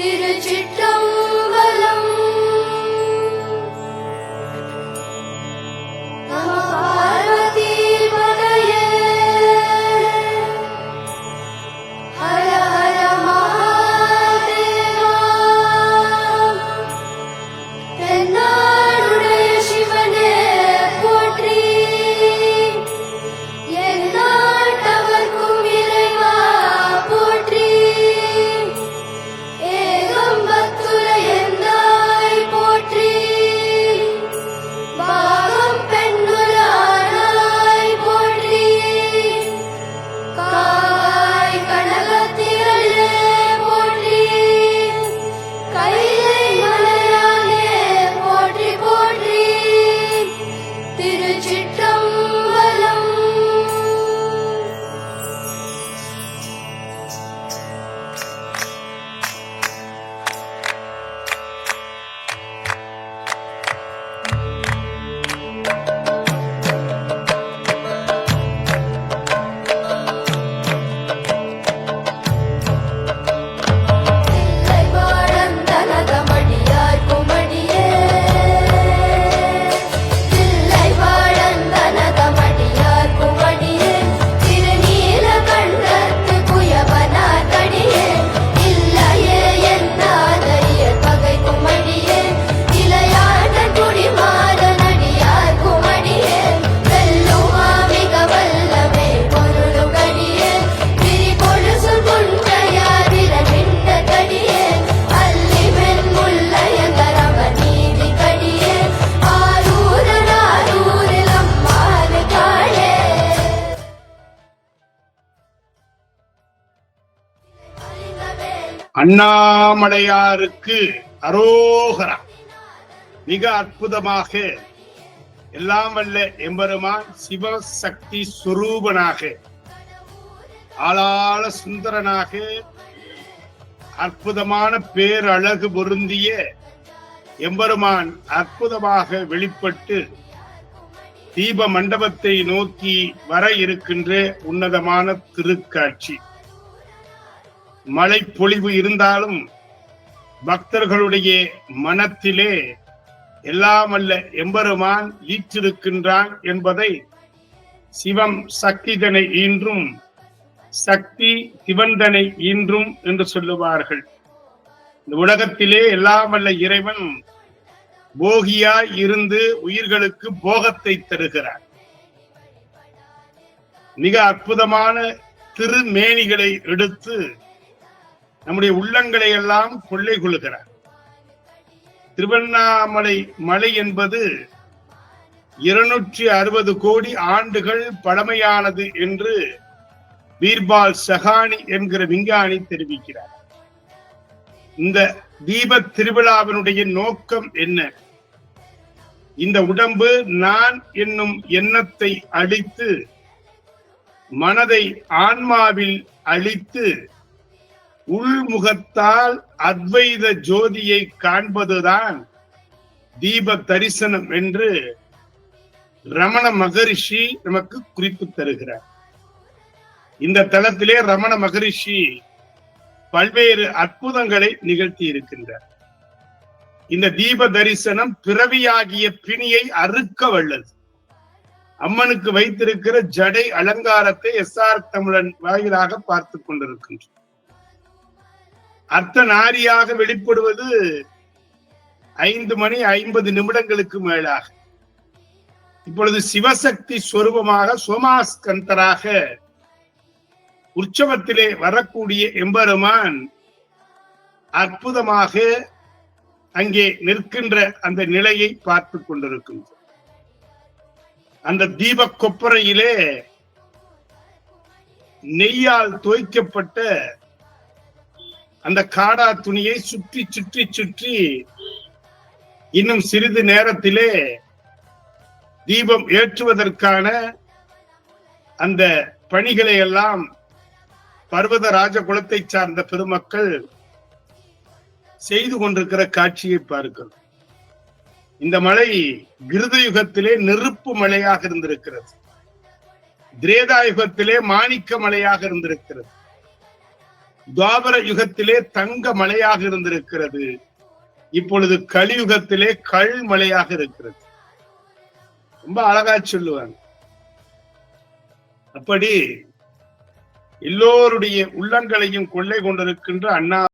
திருச்சிட்டம் அண்ணாமலையாருக்கு அரோகரா. மிக அற்புதமாக எல்லாம் வல்ல எம்பெருமான் சிவசக்தி சுரூபனாக ஆளாள சுந்தரனாக அற்புதமான பேரழகு பொருந்திய எம்பெருமான் அற்புதமாக வெளிப்பட்டு தீப மண்டபத்தை நோக்கி வர இருக்கின்ற உன்னதமான திருக்காட்சி. மழை பொழிவு இருந்தாலும் பக்தர்களுடைய மனத்திலே எல்லாம் அல்ல எம்பெருமான் ஈற்றிருக்கின்றான் என்பதை சிவம் சக்திதனை ஈன்றும் சக்தி சிவந்தனை ஈன்றும் என்று சொல்லுவார்கள். இந்த உலகத்திலே எல்லாம் வல்ல இறைவன் போகியாய் இருந்து உயிர்களுக்கு போகத்தை தருகிறார். மிக அற்புதமான திருமேனிகளை எடுத்து நம்முடைய உள்ளங்களை எல்லாம் கொள்ளை கொள்ளுகிறார். திருவண்ணாமலை மலை என்பது இருநூற்றி அறுபது கோடி ஆண்டுகள் பழமையானது என்று பீர்பால் சஹானி என்கிற விஞ்ஞானி தெரிவிக்கிறார். இந்த தீப திருவிழாவினுடைய நோக்கம் என்ன? இந்த உடம்பு நான் என்னும் எண்ணத்தை அழித்து மனதை ஆன்மாவில் அழித்து உள்முகத்தால் அத்வைத ஜோதியை காண்பதுதான் தீப தரிசனம் என்று ரமண மகரிஷி நமக்கு குறிப்பு தருகிறார். இந்த தளத்திலே ரமண மகரிஷி பல்வேறு அற்புதங்களை நிகழ்த்தி இருக்கின்றார். இந்த தீப தரிசனம் பிறவியாகிய பிணியை அறுக்க வல்லது. அம்மனுக்கு வைத்திருக்கிற ஜடை அலங்காரத்தை எஸ் ஆர் தமிழன் வாயிலாக பார்த்து கொண்டிருக்கின்றோம் அர்த்த நாரியாக வெளிப்படுவது ஐந்து மணி ஐம்பது நிமிடங்களுக்கு மேலாக. இப்பொழுது சிவசக்தி சுவரூபமாக சோமாஸ்கந்தராக உற்சவத்திலே வரக்கூடிய எம்பெருமான் அற்புதமாக அங்கே நிற்கின்ற அந்த நிலையை பார்த்து கொண்டிருக்கின்றோம் அந்த தீப கொப்பரையிலே நெய்யால் தோய்க்கப்பட்ட அந்த காடா துணியை சுற்றி சுற்றி சுற்றி இன்னும் சிறிது நேரத்திலே தீபம் ஏற்றுவதற்கான அந்த பணிகளை எல்லாம் பர்வத ராஜகுலத்தை சார்ந்த பெருமக்கள் செய்து கொண்டிருக்கிற காட்சியை பார்க்கிறோம். இந்த மலை கிருத யுகத்திலே நெருப்பு மலையாக இருந்திருக்கிறது. திரேதா யுகத்திலே மாணிக்க மலையாக இருந்திருக்கிறது. துவாபர யுகத்திலே தங்க மலையாக இருந்திருக்கிறது. இப்பொழுது கலியுகத்திலே கல் மலையாக இருக்கிறது. ரொம்ப அழகா சொல்லுவாங்க. அப்படி எல்லோருடைய உள்ளங்களையும் கொள்ளை கொண்டிருக்கின்ற அண்ணா